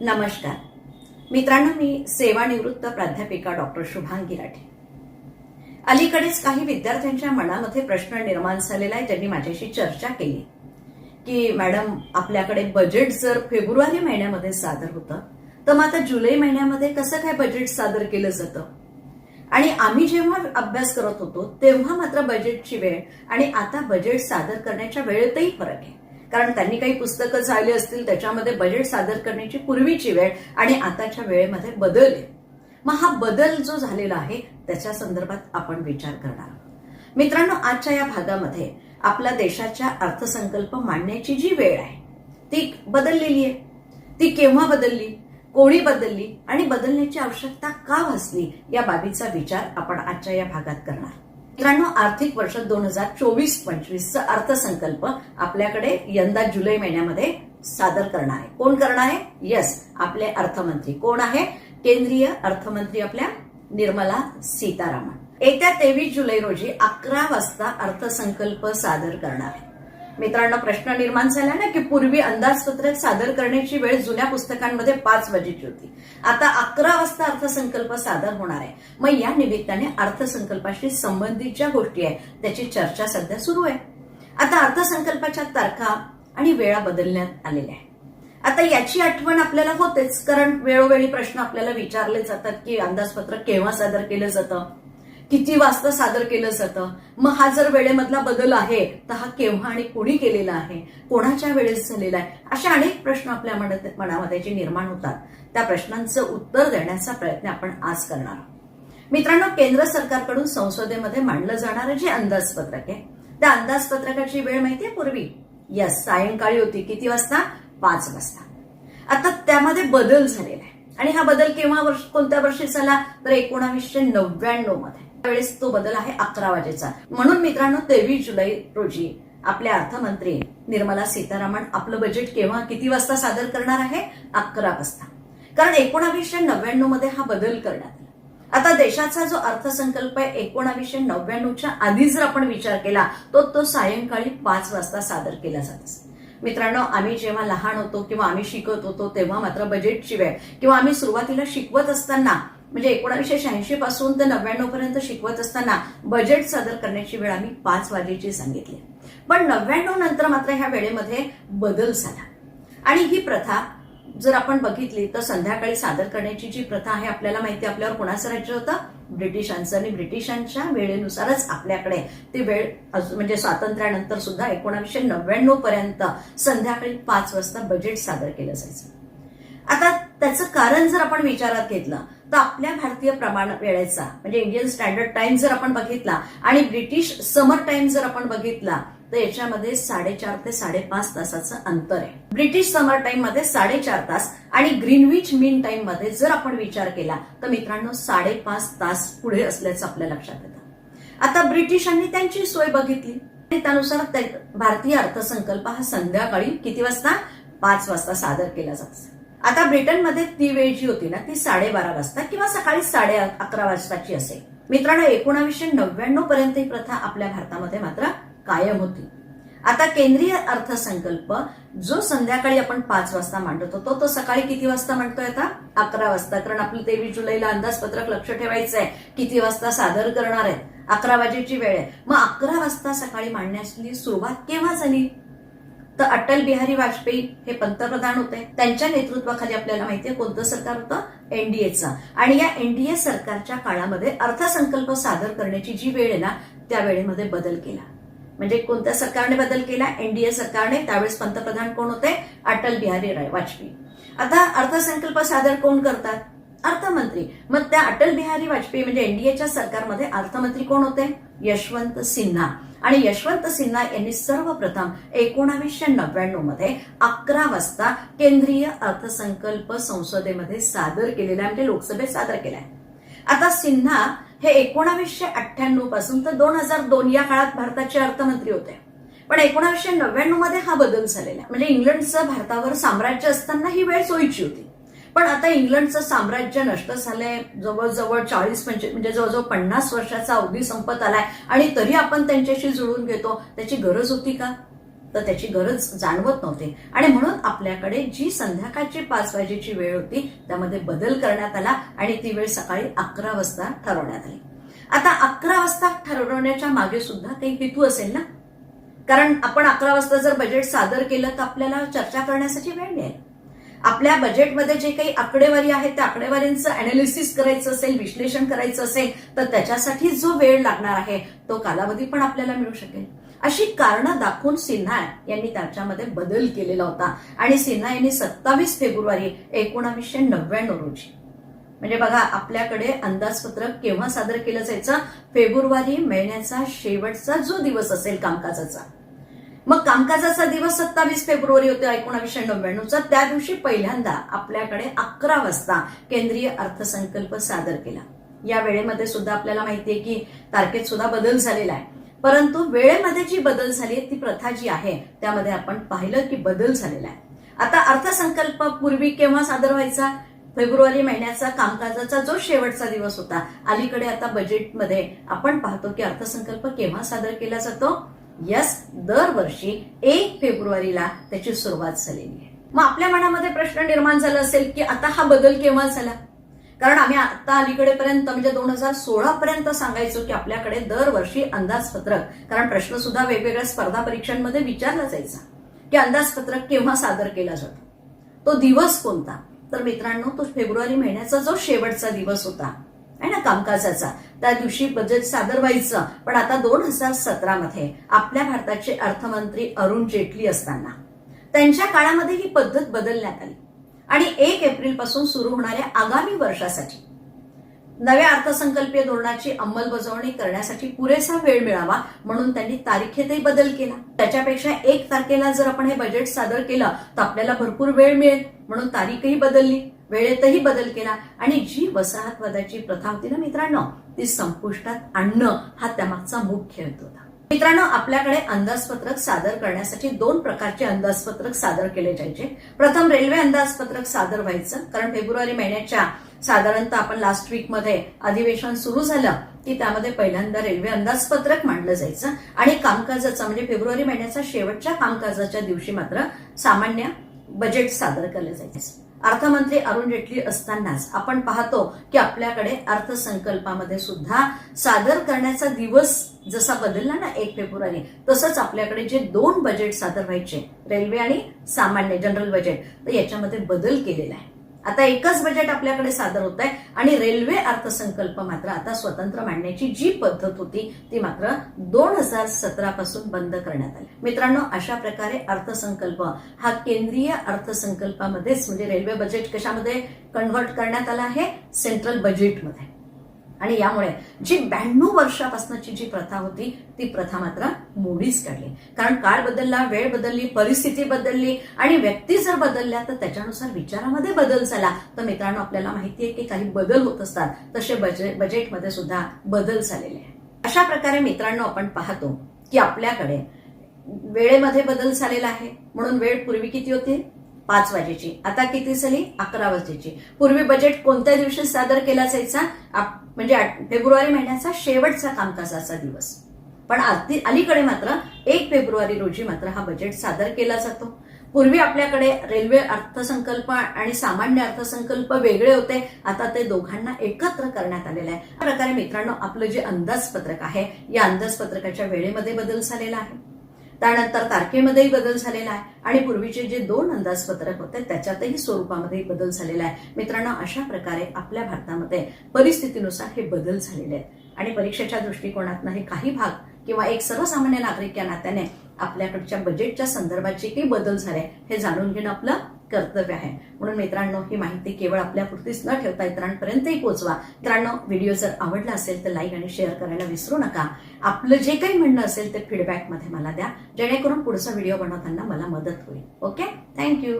नमस्कार. मित्रांनो मी सेवानिवृत्त प्राध्यापिका डॉक्टर शुभांगी राठे. अलीकडेच काही विद्यार्थ्यांच्या मनामध्ये प्रश्न निर्माण झालेला आहे ज्यांनी माझ्याशी चर्चा केली. की मॅडम आपल्याकडे बजेट जर फेब्रुवारी महिन्यामध्ये सादर होतं तर मग आता जुलै महिन्यामध्ये कसं काय बजेट सादर केलं जातं? आणि आम्ही जेव्हा अभ्यास करत होतो तेव्हा मात्र बजेटची वेळ आणि आता बजेट सादर करण्याच्या वेळेतही फरक आहे. कारण त्यांनी काही पुस्तकं झाली असतील त्याच्यामध्ये बजेट सादर करण्याची पूर्वीची वेळ आणि आताच्या वेळेमध्ये बदल आहे. मग हा बदल जो झालेला आहे त्याच्या संदर्भात आपण विचार करणार आहोत. मित्रांनो आजच्या या भागामध्ये आपल्या देशाच्या अर्थसंकल्प मांडण्याची जी वेळ आहे ती बदललेली आहे. ती केव्हा बदलली कोणी बदलली आणि बदलण्याची आवश्यकता का भासली या बाबीचा विचार आपण आजच्या या भागात करणार मित्रांनो आर्थिक वर्ष दोन हजार चोवीस पंचवीसचा अर्थसंकल्प आपल्याकडे यंदा जुलै महिन्यामध्ये सादर करणार आहे. कोण करणार आहे? यस आपले अर्थमंत्री. कोण आहे? केंद्रीय अर्थमंत्री आपल्या निर्मला सीतारामन. येत्या तेवीस जुलै रोजी अकरा वाजता अर्थसंकल्प सादर करणार आहे. मित्रांनो प्रश्न निर्माण झाला ना की पूर्वी अंदाजपत्रक सादर करण्याची वेळ जुन्या पुस्तकांमध्ये पाच वाजेची होती. आता अकरा वाजता अर्थसंकल्प सादर होणार आहे. मग या निमित्ताने अर्थसंकल्पाशी संबंधित ज्या गोष्टी आहेत त्याची चर्चा सध्या सुरू आहे. आता अर्थसंकल्पाच्या तारखा आणि वेळा बदलण्यात आलेल्या आहेत. आता याची आठवण आपल्याला होतेच कारण वेळोवेळी प्रश्न आपल्याला विचारले जातात की अंदाजपत्रक केव्हा सादर केलं जातं? किती वाजता सादर केलं जातं? मग हा जर वेळेमधला बदल आहे तर हा केव्हा आणि कोणी केलेला आहे? कोणाच्या वेळेस झालेला आहे? अशा अनेक प्रश्न आपल्या मनामध्ये जे निर्माण होतात. त्या प्रश्नांचं उत्तर देण्याचा प्रयत्न आपण आज करणार आहोत. मित्रांनो केंद्र सरकारकडून संसदेमध्ये मांडलं जाणारं जे अंदाजपत्रक आहे. त्या अंदाजपत्रकाची वेळ माहितीये पूर्वी? यस सायंकाळी होती. किती वाजता? पाच वाजता. आता त्यामध्ये बदल झालेला आहे. आणि हा बदल केव्हा वर्ष कोणत्या वर्षी झाला? तर एकोणावीसशे नव्याण्णवमध्ये त्यावेळेस तो बदल आहे अकरा वाजेचा. म्हणून मित्रांनो तेवीस जुलै रोजी आपले अर्थमंत्री निर्मला सीतारामन आपलं बजेट केव्हा किती वाजता सादर करणार आहे? अकरा वाजता. कारण एकोणावीसशे नव्याण्णवमध्ये हा बदल करण्यात आला. आता देशाचा जो अर्थसंकल्प आहे एकोणावीसशे नव्याण्णवच्या आधी जर आपण विचार केला तो तो सायंकाळी पाच वाजता सादर केला जात असे. मित्रांनो आम्ही जेव्हा लहान होतो किंवा आम्ही शिकत होतो तेव्हा मात्र बजेटची वेळ किंवा आम्ही सुरुवातीला शिकवत असताना म्हणजे एकोणीसशे शहाऐंशी पासून ते नव्याण्णव पर्यंत शिकवत असताना बजेट सादर करण्याची वेळ आम्ही पाच वाजेची सांगितली. पण नव्याण्णव नंतर मात्र ह्या वेळेमध्ये बदल झाला. आणि ही प्रथा जर आपण बघितली तर संध्याकाळी सादर करण्याची जी प्रथा आहे आपल्याला माहिती आपल्यावर कोणाचं राज्य होतं? ब्रिटिशांचं. आणि ब्रिटिशांच्या वेळेनुसारच आपल्याकडे ती वेळ म्हणजे स्वातंत्र्यानंतर सुद्धा एकोणावीसशे नव्याण्णव पर्यंत संध्याकाळी पाच वाजता बजेट सादर केलं जायचं. आता त्याचं कारण जर आपण विचारात घेतलं तर आपल्या भारतीय प्रमाण वेळेचा. म्हणजे इंडियन स्टँडर्ड टाइम जर आपण बघितला आणि ब्रिटिश समर टाइम जर आपण बघितला तर याच्यामध्ये साडेचार ते साडेपाच तासाचं अंतर आहे. ब्रिटिश समर टाइममध्ये साडेचार तास आणि ग्रीनविच मीन टाइममध्ये जर आपण विचार केला तर मित्रांनो साडेपाच तास पुढे असल्याचं आपल्या लक्षात येतं. आता ब्रिटिशांनी त्यांची सोय बघितली. आणि त्यानुसार भारतीय अर्थसंकल्प हा संध्याकाळी किती वाजता? पाच वाजता सादर केला जातो. आता ब्रिटनमध्ये ती वेळ जी होती ना ती साडेबारा वाजता किंवा सकाळी साडे अकरा वाजताची असेल. मित्रांनो एकोणावीसशे नव्याण्णव पर्यंत ही प्रथा आपल्या भारतामध्ये मात्र कायम होती. आता केंद्रीय अर्थसंकल्प जो संध्याकाळी आपण पाच वाजता मांडतो तो तो सकाळी किती वाजता मांडतोय आता? अकरा वाजता कारण आपलं तेवीस जुलैला अंदाजपत्रक लक्ष ठेवायचं आहे. किती वाजता सादर करणार आहेत? अकरा वाजेची वेळ आहे. मग अकरा वाजता सकाळी मांडण्याची सुरुवात केव्हा झाली? तर अटल बिहारी वाजपेयी हे पंतप्रधान होते. त्यांच्या नेतृत्वाखाली आपल्याला माहितीये कोणतं सरकार होतं? एनडीएचं आणि या एनडीए सरकारच्या काळामध्ये अर्थसंकल्प सादर करण्याची जी वेळ आहे ना त्या वेळेमध्ये बदल केला. म्हणजे कोणत्या सरकारने बदल केला? एनडीए सरकारने. त्यावेळेस पंतप्रधान कोण होते? अटल बिहारी राय वाजपेयी. आता अर्थसंकल्प सादर कोण करतात? अर्थमंत्री. मग त्या अटल बिहारी वाजपेयी म्हणजे एनडीएच्या सरकारमध्ये अर्थमंत्री कोण होते? यशवंत सिन्हा. आणि यशवंत सिन्हा यांनी सर्वप्रथम एकोणावीसशे नव्याण्णवमध्ये अकरा वाजता केंद्रीय अर्थसंकल्प संसदेमध्ये सादर केलेला म्हणजे लोकसभेत सादर केलाय. आता सिन्हा हे एकोणावीसशे अठ्ठ्याण्णवपासून तर दोन हजार दोन या काळात भारताचे अर्थमंत्री होते. पण एकोणावीसशे नव्याण्णवमध्ये हा बदल झालेला आहे. म्हणजे इंग्लंडचं भारतावर साम्राज्य असताना ही वेळ सोयीची होती. पण आता इंग्लंडचं साम्राज्य नष्ट झालंय. जवळजवळ चाळीस पंचवीस म्हणजे जवळजवळ पन्नास वर्षाचा अवधी संपत आलाय. आणि तरी आपण त्यांच्याशी जुळून घेतो. त्याची गरज होती का? तर त्याची गरज जाणवत नव्हती. आणि म्हणून आपल्याकडे जी संध्याकाळची पाच वाजेची वेळ होती त्यामध्ये बदल करण्यात आला आणि ती वेळ सकाळी अकरा वाजता ठरवण्यात आली. आता अकरा वाजता ठरवण्याच्या मागे सुद्धा काही हेतू असेल ना? कारण आपण अकरा वाजता जर बजेट सादर केलं तर आपल्याला चर्चा करण्यासाठी वेळ मिळेल. आपल्या बजेटमध्ये जे काही आकडेवारी आहे त्या आकडेवारींचं अनालिसिस करायचं असेल विश्लेषण करायचं असेल तर त्याच्यासाठी जो वेळ लागणार आहे तो कालावधी पण आपल्याला मिळू शकेल. अशी कारणं दाखवून सिन्हा यांनी त्याच्यामध्ये बदल केलेला होता. आणि सिन्हा यांनी सत्तावीस फेब्रुवारी एकोणावीसशे नव्याण्णव रोजी म्हणजे बघा आपल्याकडे अंदाजपत्रक केव्हा सादर केलं जायचं? फेब्रुवारी महिन्याचा शेवटचा जो दिवस असेल कामकाजाचा. मग कामकाजाचा दिवस सत्तावीस फेब्रुवारी होता एकोणाशे नव्याण्णवचा त्या दिवशी पहिल्यांदा आपल्याकडे अकरा वाजता केंद्रीय अर्थसंकल्प सादर केला. या वेळेमध्ये सुद्धा आपल्याला माहितीये की तारखेत सुद्धा बदल झालेला आहे. परंतु वेळेमध्ये जी बदल झाली ती प्रथा जी आहे त्यामध्ये आपण पाहिलं की बदल झालेला आहे. आता अर्थसंकल्प पूर्वी केव्हा सादर व्हायचा? फेब्रुवारी महिन्याचा कामकाजाचा जो शेवटचा दिवस होता अलीकडे आता बजेटमध्ये आपण पाहतो की अर्थसंकल्प केव्हा सादर केला जातो? यस दरवर्षी एक फेब्रुवारीला त्याची सुरुवात झालेली आहे. मग आपल्या मनामध्ये प्रश्न निर्माण झाला असेल की आता हा बदल केव्हा झाला? कारण आम्ही आता अलीकडेपर्यंत म्हणजे दोन हजार सोळा पर्यंत सांगायचो की आपल्याकडे दरवर्षी अंदाजपत्रक कारण प्रश्न सुद्धा वेगवेगळ्या स्पर्धा परीक्षांमध्ये विचारला जायचा की अंदाजपत्रक केव्हा सादर केला जातो? तो दिवस कोणता? तर मित्रांनो तो फेब्रुवारी महिन्याचा जो शेवटचा दिवस होता आहे ना कामकाजाचा. त्या दिवशी बजेट सादर व्हायचं पण आता दोन हजार सतरामध्ये आपल्या भारताचे अर्थमंत्री अरुण जेटली असताना. त्यांच्या काळामध्ये ही पद्धत बदलण्यात आली. आणि एक एप्रिलपासून सुरू होणाऱ्या आगामी वर्षासाठी नव्या अर्थसंकल्पीय धोरणाची अंमलबजावणी करण्यासाठी पुरेसा वेळ मिळावा म्हणून त्यांनी तारखेतही बदल केला. त्याच्यापेक्षा एक तारखेला जर आपण हे बजेट सादर केलं तर आपल्याला भरपूर वेळ मिळेल म्हणून तारीखही बदलली. वेळेतही बदल केला. आणि जी वसाहतवादाची प्रथा होती ना मित्रांनो ती संपुष्टात आणणं हा त्यामागचा मुख्य हेतू होता. मित्रांनो आपल्याकडे अंदाजपत्रक सादर करण्यासाठी दोन प्रकारचे अंदाजपत्रक सादर केले जायचे. प्रथम रेल्वे अंदाजपत्रक सादर व्हायचं कारण फेब्रुवारी महिन्याच्या साधारणतः आपण लास्ट वीकमध्ये अधिवेशन सुरू झालं की त्यामध्ये पहिल्यांदा रेल्वे अंदाजपत्रक मांडलं जायचं. आणि कामकाजाचा म्हणजे फेब्रुवारी महिन्याच्या शेवटच्या कामकाजाच्या दिवशी मात्र सामान्य बजेट सादर केलं जायचं. अर्थमंत्री अरुण जेटली असतानाच आपण पाहतो की आपल्याकडे अर्थसंकल्पामध्ये सुद्धा सादर करण्याचा दिवस जसा बदलला ना एक फेब्रुवारी तसंच आपल्याकडे जे दोन बजेट सादर व्हायचे रेल्वे आणि सामान्य जनरल बजेट तर याच्यामध्ये बदल केलेला आहे. आता एकच बजेट आपल्याकडे सादर होत आहे आणि रेल्वे अर्थसंकल्प मात्र आता स्वतंत्र मांडण्याची जी पद्धत होती ती मात्र दोन हजार सतरा पासून बंद करण्यात आली. मित्रांनो अशा प्रकारे अर्थसंकल्प हा केंद्रीय अर्थसंकल्पामध्येच म्हणजे रेल्वे बजेट कशामध्ये कन्व्हर्ट करण्यात आला आहे? सेंट्रल बजेटमध्ये आणि यामुळे जी ब्याण्णव वर्षापासूनची जी प्रथा होती ती प्रथा मात्र मोडीच काढली. कारण काळ बदलला वेळ बदलली परिस्थिती बदलली आणि व्यक्ती जर बदलल्या तर त्याच्यानुसार विचारामध्ये बदल झाला. तर मित्रांनो आपल्याला माहिती आहे की काही बदल होत असतात. तसे बजेट बजेटमध्ये सुद्धा बदल झालेले आहे अशा प्रकारे मित्रांनो आपण पाहतो की आपल्याकडे वेळेमध्ये बदल झालेला आहे. म्हणून वेळ पूर्वी किती होती? पाच वाजेची. आता किती झाली अकरा वाजेची. पूर्वी बजेट कोणत्या दिवशी सादर केला जायचा? म्हणजे फेब्रुवारी महिन्याचा शेवटचा कामकाजाचा दिवस. पण अगदी अलीकडे मात्र एक फेब्रुवारी रोजी मात्र हा बजेट सादर केला जातो. पूर्वी आपल्याकडे रेल्वे अर्थसंकल्प आणि सामान्य अर्थसंकल्प वेगळे होते. आता ते दोघांना एकत्र करण्यात आलेले आहे. प्रकारे मित्रांनो आपलं जे अंदाजपत्रक आहे या अंदाजपत्रकाच्या वेळेमध्ये बदल झालेला आहे. त्यानंतर तारखेमध्येही बदल झालेला आहे. आणि पूर्वीचे जे दोन अंदाजपत्रक होते त्याच्यातही स्वरूपामध्ये बदल झालेला आहे. मित्रांनो अशा प्रकारे आपल्या भारतामध्ये परिस्थितीनुसार हे बदल झालेले आहेत. आणि परीक्षेच्या दृष्टिकोनातनं हे काही भाग किंवा एक सर्वसामान्य नागरिक या नात्याने आपल्याकडच्या बजेटच्या संदर्भात जे काही बदल झाले हे जाणून घेणं आपलं कर्तव्य आहे. म्हणून मित्रांनो ही माहिती केवळ आपल्यापुरतीच न ठेवता इतरांपर्यंतही पोहोचवा मित्रांनो व्हिडिओ जर आवडला असेल तर लाईक आणि शेअर करायला विसरू नका. आपलं जे काही म्हणणं असेल ते फीडबॅकमध्ये मला द्या. जेणेकरून पुढचा व्हिडिओ बनवताना मला मदत होईल. Okay thank you